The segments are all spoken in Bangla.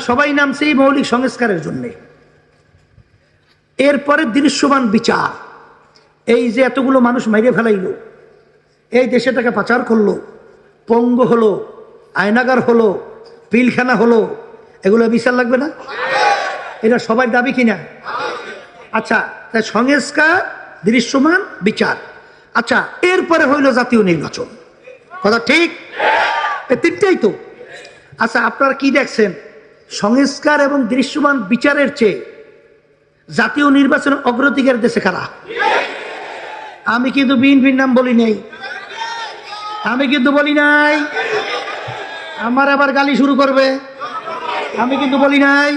সবাই নামছে এই মৌলিক সংস্কারের জন্যে। এরপরে দৃশ্যমান বিচার। এই যে এতগুলো মানুষ মাইরে ফেলাইলো, এই দেশে তাকে পাচার করল, পঙ্গ হলো, আয়নাগার হলো, পিলখানা হলো, এগুলো বিচার লাগবে না? এটা সবাই দাবি কিনা? আচ্ছা তাই সংস্কার, দৃশ্যমান, বিচার। আচ্ছা এরপরে হইল জাতীয় নির্বাচন। কথা ঠিক? তিনটাই তো। আচ্ছা আপনারা কি দেখছেন? সংস্কার এবং দৃশ্যমান বিচারের চেয়ে জাতীয় নির্বাচনের অগ্রাধিকার দেশে কারা? আমি কিন্তু বিএনপির নাম বলি নাই। আমি কিন্তু বলি নাই। আমার আবার গালি শুরু করবে। আমি কিন্তু বলি নাই।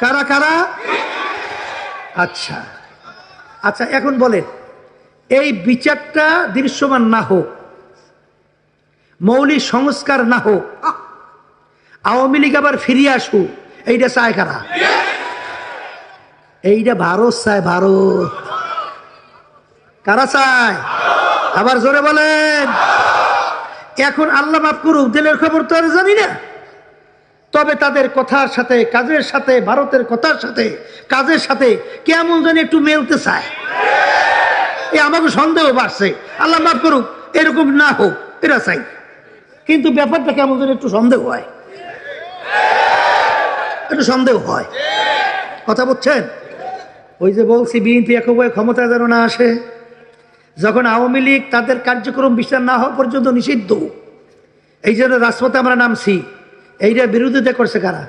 কারা কারা? আচ্ছা। আচ্ছা এখন বলেন, এই বিচারটা দৃশ্যমান না হোক, মৌলিক সংস্কার না হোক আওয়ামী লীগ আবার ফিরিয়ে আসুক। এইটা চায় কারা? এইটা ভারত চায়, ভারত। কারা চায়? আবার জোরে বলেন। এখন আল্লাহ মাফ করুক দিলের খবর তো আর জানি না। তবে তাদের কথার সাথে, কাজের সাথে, ভারতের কথার সাথে, কাজের সাথে কেমন জানি একটু মেলতে চায়। এ আমাকে সন্দেহ বাড়ছে। আল্লাহ মাফ করুক, এরকম না হোক, এরা চাই। কিন্তু ব্যাপারটা কেমন যেন একটু সন্দেহ হয়। একটু সন্দেহ হয়। কথা বলছেন ওই যে বলছি, বিএনপি একবারে ক্ষমতায় যেন না আসে, যখন আওয়ামী লীগ তাদের কার্যক্রম বিচার না হওয়া পর্যন্ত নিষিদ্ধ, এই জন্য রাজপথে আমরা নামছি। এইটার বিরোধিতা করছে কারা?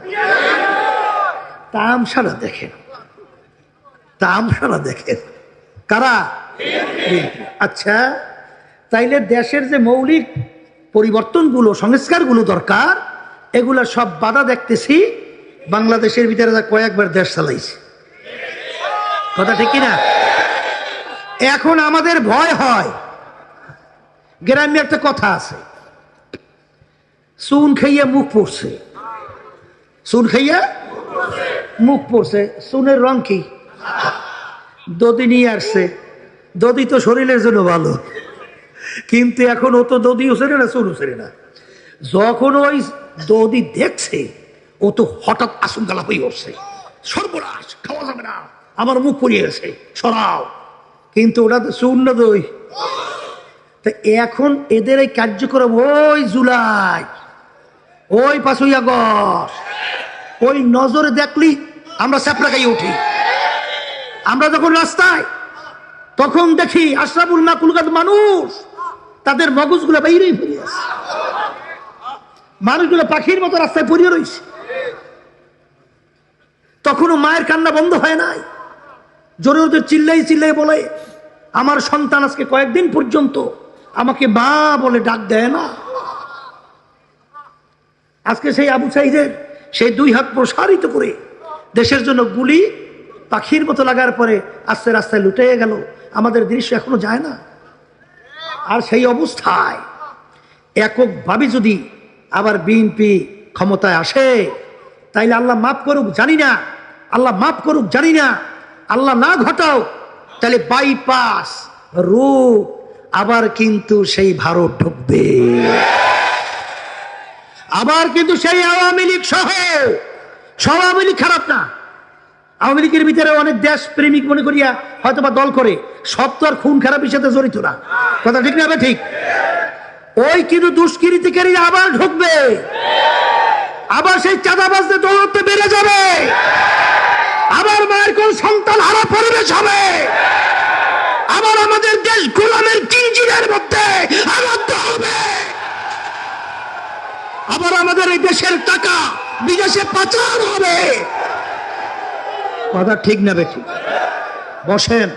তামসারা দেখেন। তামসারা দেখেন। কারা? আচ্ছা তাইলে দেশের যে মৌলিক পরিবর্তনগুলো, সংস্কারগুলো দরকার, এগুলা সব বাধা দেখতেছি। বাংলাদেশের ভিতরে কয়েকবার দেশ চালাইছে। কথা ঠিক না এখন আমাদের ভয় হয়। গ্রামে একটা কথা আছে। চুন খাইয়া মুখ পড়ছে। চুন খাইয়া মুখ পড়ছে। চুনের রং কি? দদি নিয়ে আসছে। দদি তো শরীরের জন্য ভালো। কিন্তু এখন ও তো দদিও সেরে না, চুনও সেরে না। যখন ওই দদি দেখছে ও তো হঠাৎ আশঙ্কা হয়ে উঠছে। সর্বনাশ, খাওয়া যাবে না। আমার মুখ পড়িয়ে গেছে। সরাও। কিন্তু ওটা তো না দই। তা এখন এদের এই কার্যক্রম, ওই জুলাই, ওই পাঁচই আগস্ট, ওই নজরে দেখলি আমরা স্যাপড়া গাইয়ে উঠি। আমরা যখন রাস্তায়, তখন দেখি আশরাফুল না কুলকাত মানুষ, তাদের মগজগুলো বাইরেই ফিরে আসে মানুষগুলো পাখির মতো রাস্তায় পড়িয়ে রয়েছে। তখনও মায়ের কান্না বন্ধ হয় নাই? জোরে ওদের চিল্লাই চিল্লাই বলে, আমার সন্তান আজকে কয়েকদিন পর্যন্ত আমাকে মা বলে ডাক দেয় না। আজকে সেই আবু সাইদের সেই দুই হাত প্রসারিত করে দেশের জন্য গুলি পাখির মতো লাগার পরে আস্তে রাস্তায় লুটে গেল। আমাদের দৃশ্য এখনও যায় না। আর সেই অবস্থায় এককভাবে যদি আবার বিএনপি ক্ষমতায় আসে, তাইলে আল্লাহ মাফ করুক, জানি না আল্লাহ মাফ করুক, জানি না। আল্লাহ না ঘটাও, তাহলে বাইপাস রূপ আবার কিন্তু সেই ভারত ঢুকবে। আবার কিন্তু সেই আওয়ামী লীগ সহ, সব আওয়ামী লীগ খারাপ না। আওয়ামী লীগের ভিতরে অনেক দেশ প্রেমিক মনে করিয়া হয়তো বা দল করে, সব তো আর খুন খারাপের সাথে জড়িত না। কথা ঠিক না ঠিক? ওই কিন্তু দুষ্কৃতিকারী আবার ঢুকবে। আবার সেই চাঁদাবাজদের দৌড়তে বেড়ে যাবে। আবার মায়ের কোন সন্তান হারা পরিবেশ হবে। আবার আমাদের দেশ গোলামের কিঞ্জিরের মধ্যে আবদ্ধ হবে। আবার আমাদের এই দেশের টাকা বিদেশে পাচার হবে। কথা ঠিক না বেঠিক বসেন।